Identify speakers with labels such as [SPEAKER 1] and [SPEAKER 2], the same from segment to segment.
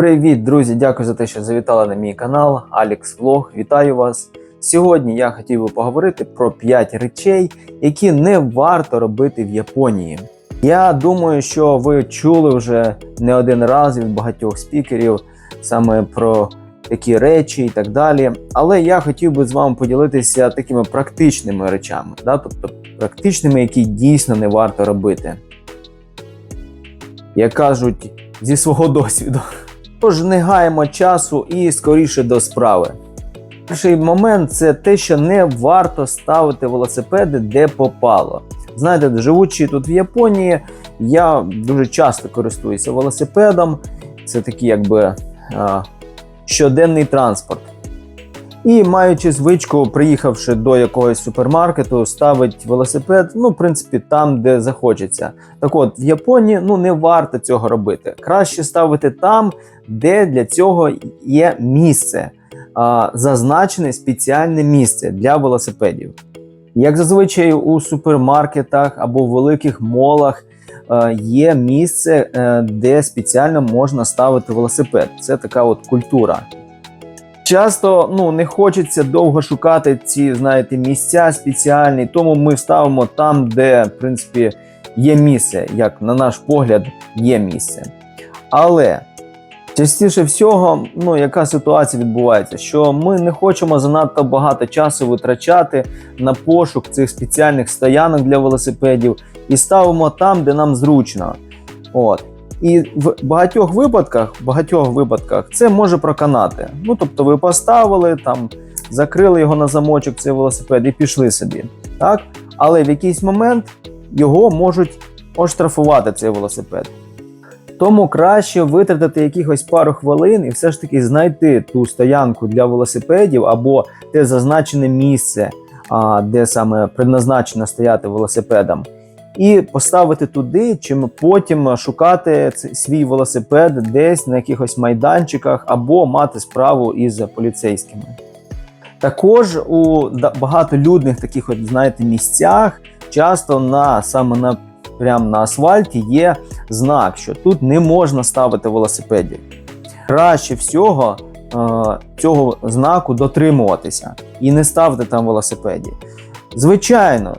[SPEAKER 1] Привіт, друзі! Дякую за те, що завітали на мій канал Алекс Влог. Вітаю вас! Сьогодні я хотів би поговорити про 5 речей, які не варто робити в Японії. Я думаю, що ви чули вже не один раз від багатьох спікерів саме про такі речі і так далі. Але я хотів би з вами поділитися такими практичними речами, да? тобто практичними, які дійсно не варто робити. Як кажуть зі свого досвіду. Тож не гаємо часу і скоріше до справи. Перший момент це те, що не варто ставити велосипеди де попало. Знаєте, живучи тут в Японії, я дуже часто користуюся велосипедом. Це такий якби а, щоденний транспорт. І маючи звичку, приїхавши до якогось супермаркету, ставить велосипед, ну, в принципі, там, де захочеться. Так от, в Японії ну, не варто цього робити. Краще ставити там, де для цього є місце, зазначене спеціальне місце для велосипедів. Як зазвичай у супермаркетах або в великих молах є місце, е, де спеціально можна ставити велосипед. Це така от культура. Часто ну, не хочеться довго шукати ці знаєте, місця спеціальні, тому ми ставимо там, де в принципі, є місце, як на наш погляд, є місце. Але частіше всього, ну, яка ситуація відбувається, що ми не хочемо занадто багато часу витрачати на пошук цих спеціальних стоянок для велосипедів і ставимо там, де нам зручно. От. І в багатьох випадках, багатьох випадках це може проканати. Ну тобто, ви поставили там, закрили його на замочок, цей велосипед, і пішли собі. Так? Але в якийсь момент його можуть оштрафувати цей велосипед. Тому краще витратити якихось пару хвилин і все ж таки знайти ту стоянку для велосипедів або те зазначене місце, де саме предназначено стояти велосипедом і поставити туди, чим потім шукати свій велосипед десь на якихось майданчиках або мати справу із поліцейськими. Також у багатолюдних таких, от, знаєте, місцях часто на саме на прямо на асфальті є знак, що тут не можна ставити велосипедів. Краще всього е, цього знаку дотримуватися і не ставити там велосипедів. Звичайно,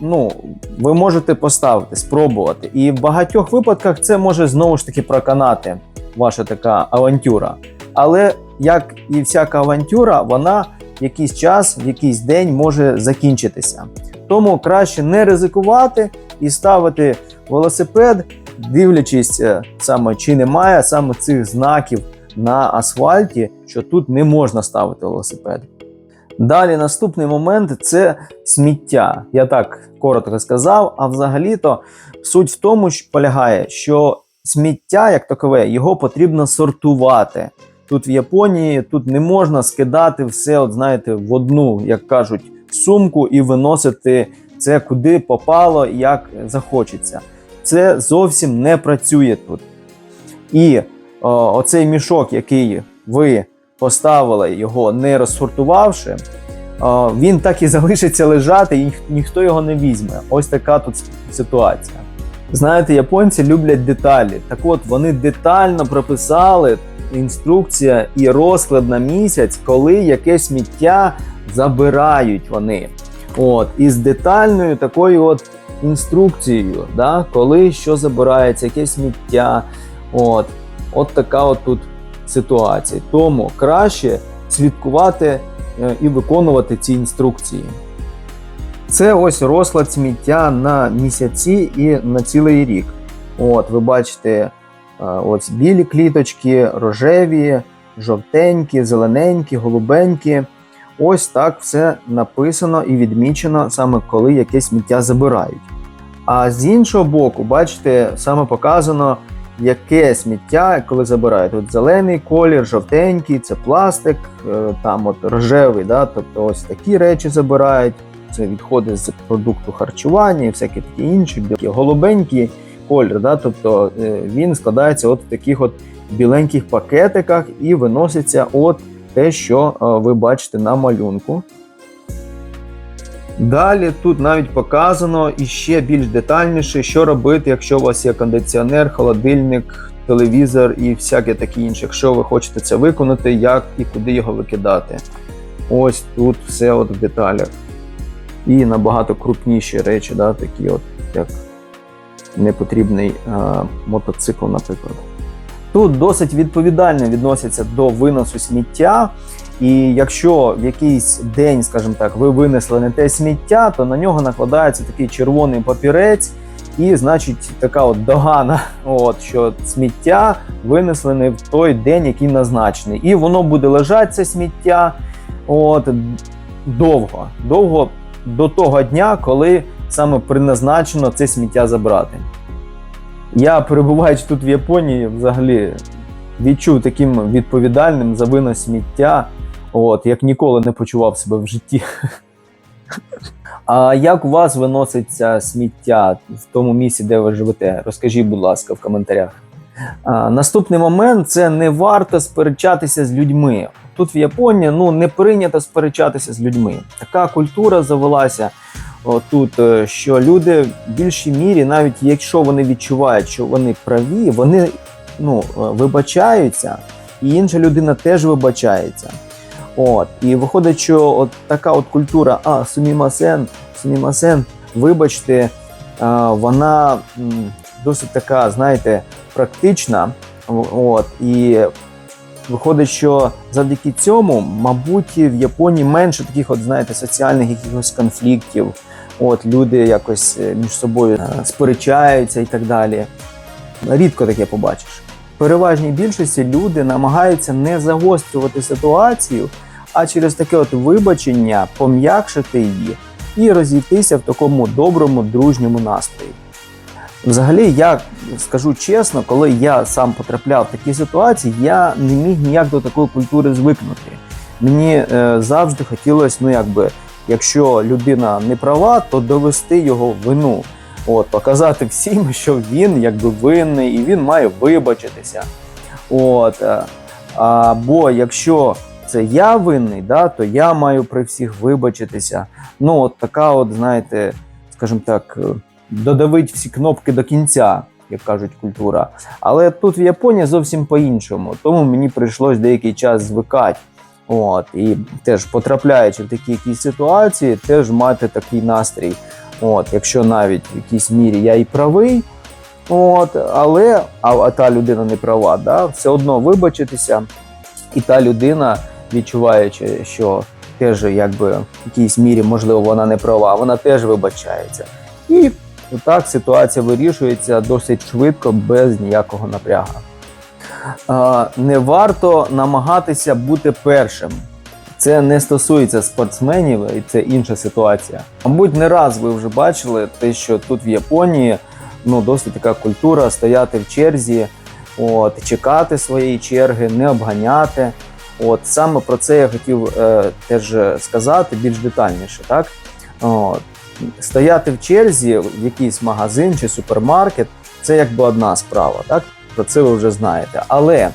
[SPEAKER 1] ну, ви можете поставити, спробувати. І в багатьох випадках це може знову ж таки проканати ваша така авантюра. Але як і всяка авантюра, вона якийсь час, в якийсь день може закінчитися. Тому краще не ризикувати і ставити велосипед, дивлячись е, саме чи немає саме цих знаків на асфальті, що тут не можна ставити велосипед. Далі наступний момент це сміття. Я так коротко сказав. А взагалі-то суть в тому, що полягає, що сміття, як такове, його потрібно сортувати. Тут в Японії тут не можна скидати все, от знаєте, в одну, як кажуть, сумку і виносити це куди попало, як захочеться. Це зовсім не працює тут. І о, оцей мішок, який ви поставили його не розсортувавши, о, він так і залишиться лежати, і ніх- ніхто його не візьме. Ось така тут ситуація. Знаєте, японці люблять деталі. Так от вони детально прописали інструкція і розклад на місяць, коли яке сміття забирають вони. От, з детальною такою от інструкцією, да, коли що забирається, яке сміття. От, от така от тут ситуація. Тому краще слідкувати е, і виконувати ці інструкції. Це ось розклад сміття на місяці і на цілий рік. От, ви бачите, е, ось білі кліточки, рожеві, жовтенькі, зелененькі, голубенькі. Ось так все написано і відмічено саме коли яке сміття забирають. А з іншого боку, бачите, саме показано, яке сміття, коли забирають. От зелений колір, жовтенький, це пластик, е, там от рожевий, да, тобто ось такі речі забирають. Це відходи з продукту харчування і всякі такі інші. Голубенький колір, да, тобто е, він складається от в таких от біленьких пакетиках і виноситься от те, що е, ви бачите на малюнку. Далі тут навіть показано і ще більш детальніше, що робити, якщо у вас є кондиціонер, холодильник телевізор і всяке таке інше. Якщо ви хочете це виконати, як і куди його викидати. Ось тут все от в деталях. І набагато крупніші речі, да, такі от, як непотрібний е, мотоцикл, наприклад. Тут досить відповідально відносяться до виносу сміття. І якщо в якийсь день, скажімо так, ви винесли не те сміття, то на нього накладається такий червоний папірець, і значить така от догана, от, що сміття винесли не в той день, який назначений. І воно буде лежати це сміття от, довго, довго до того дня, коли саме призначено це сміття забрати. Я, перебуваючи тут в Японії, взагалі відчув таким відповідальним за винос сміття, от, як ніколи не почував себе в житті. А як у вас виноситься сміття в тому місці, де ви живете? Розкажіть, будь ласка, в коментарях. А, наступний момент це не варто сперечатися з людьми. Тут в Японії ну, не прийнято сперечатися з людьми. Така культура завелася тут, е, що люди в більшій мірі, навіть якщо вони відчувають, що вони праві, вони ну, е, вибачаються, і інша людина теж вибачається. От, і виходить, що от така от культура, а сумімасен, сумімасен, вибачте, вона досить така, знаєте, практична. От, і виходить, що завдяки цьому, мабуть, в Японії менше таких, от, знаєте, соціальних якихось конфліктів. От, люди якось е, між собою е, сперечаються і так далі. Рідко таке побачиш. В переважній більшості люди намагаються не загострювати ситуацію, а через таке от вибачення пом'якшити її і розійтися в такому доброму, дружньому настрої. Взагалі, я скажу чесно, коли я сам потрапляв в такі ситуації, я не міг ніяк до такої культури звикнути. Мені е, завжди хотілося, ну якби, якщо людина не права, то довести його вину. От, показати всім, що він якби винний і він має вибачитися. От, е, або якщо це я винний, да, то я маю при всіх вибачитися. Ну, от така, от, знаєте, скажімо так, е, додавить всі кнопки до кінця, як кажуть, культура. Але тут в Японії зовсім по-іншому. Тому мені прийшлось деякий час звикати. От, і теж потрапляючи в такі якісь ситуації, теж мати такий настрій. От, якщо навіть в якійсь мірі я і правий, от, але а, та людина не права, да, все одно вибачитися, і та людина, відчуваючи, що теж якби в якійсь мірі, можливо, вона не права, вона теж вибачається. І так ситуація вирішується досить швидко, без ніякого напрягу. Не варто намагатися бути першим. Це не стосується спортсменів, і це інша ситуація. Мабуть, не раз ви вже бачили те, що тут в Японії ну, досить така культура стояти в черзі, от, чекати своєї черги, не обганяти. От саме про це я хотів е, теж сказати більш детальніше. Так? От, стояти в черзі в якийсь магазин чи супермаркет це якби одна справа. Так? Про це ви вже знаєте. Але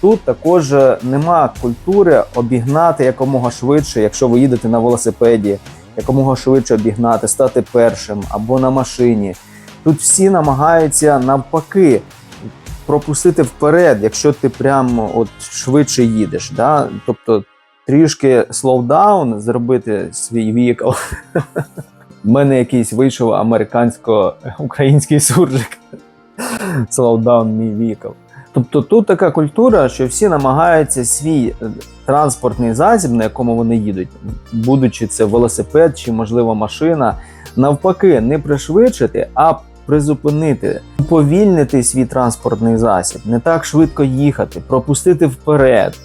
[SPEAKER 1] Тут також нема культури обігнати якомога швидше, якщо ви їдете на велосипеді, якомога швидше обігнати, стати першим або на машині. Тут всі намагаються навпаки пропустити вперед, якщо ти прямо от швидше їдеш. Да? Тобто трішки слоудаун зробити свій вікл. У мене якийсь вийшов американсько-український суржик. Слоудаун мій вікл. Тобто тут така культура, що всі намагаються свій е, транспортний засіб, на якому вони їдуть, будучи це велосипед чи, можливо, машина, навпаки, не пришвидшити, а призупинити, уповільнити свій транспортний засіб, не так швидко їхати, пропустити вперед.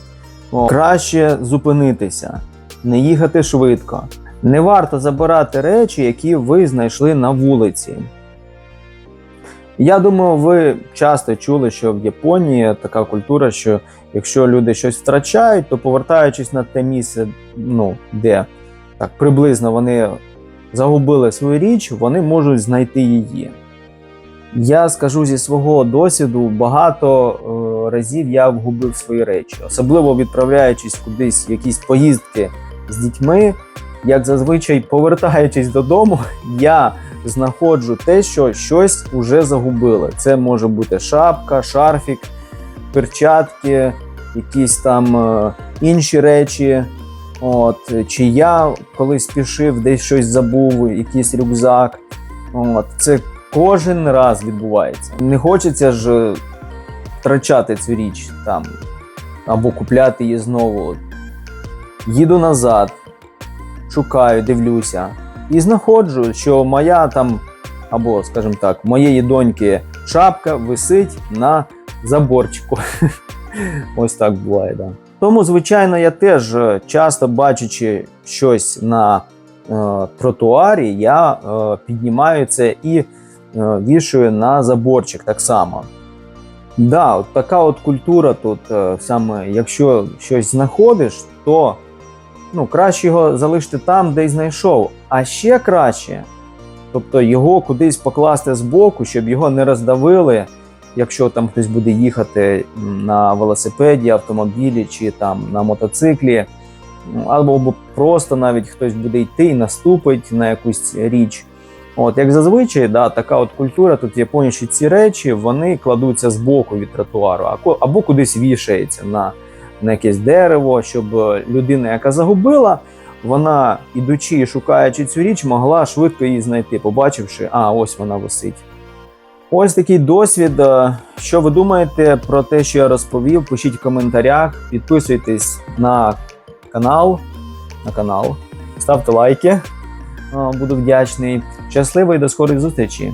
[SPEAKER 1] О, краще зупинитися, не їхати швидко. Не варто забирати речі, які ви знайшли на вулиці. Я думаю, ви часто чули, що в Японії така культура, що якщо люди щось втрачають, то повертаючись на те місце, ну де так приблизно вони загубили свою річ, вони можуть знайти її. Я скажу зі свого досвіду, багато е, разів я вгубив свої речі, особливо відправляючись кудись в якісь поїздки з дітьми. Як зазвичай повертаючись додому, я знаходжу те, що щось уже загубили. Це може бути шапка, шарфік, перчатки, якісь там е, інші речі. От, чи я колись спішив, десь щось забув, якийсь рюкзак. От, це кожен раз відбувається. Не хочеться ж е, втрачати цю річ там або купляти її знову. Їду назад, шукаю, дивлюся і знаходжу, що моя там, або, скажімо так, моєї доньки шапка висить на заборчику. Ось так буває, да. Тому, звичайно, я теж е, часто бачачи щось на е, тротуарі, я е, піднімаю це і е, вішаю на заборчик так само. Да, от така от культура тут е, саме, якщо щось знаходиш, то ну, краще його залишити там, де й знайшов. А ще краще, тобто його кудись покласти збоку, щоб його не роздавили, якщо там хтось буде їхати на велосипеді, автомобілі чи там на мотоциклі, Ну, або просто навіть хтось буде йти і наступить на якусь річ. От, як зазвичай, да, така от культура тут в Японії, що ці речі вони кладуться збоку від тротуару, або кудись вішається на, на якесь дерево, щоб е, людина, яка загубила, вона, ідучи і шукаючи цю річ, могла швидко її знайти, побачивши, а ось вона висить. Ось такий досвід. Е, Що ви думаєте про те, що я розповів? Пишіть в коментарях, підписуйтесь на канал, на канал, ставте лайки. Буду вдячний. Щасливо і до скорих зустрічей!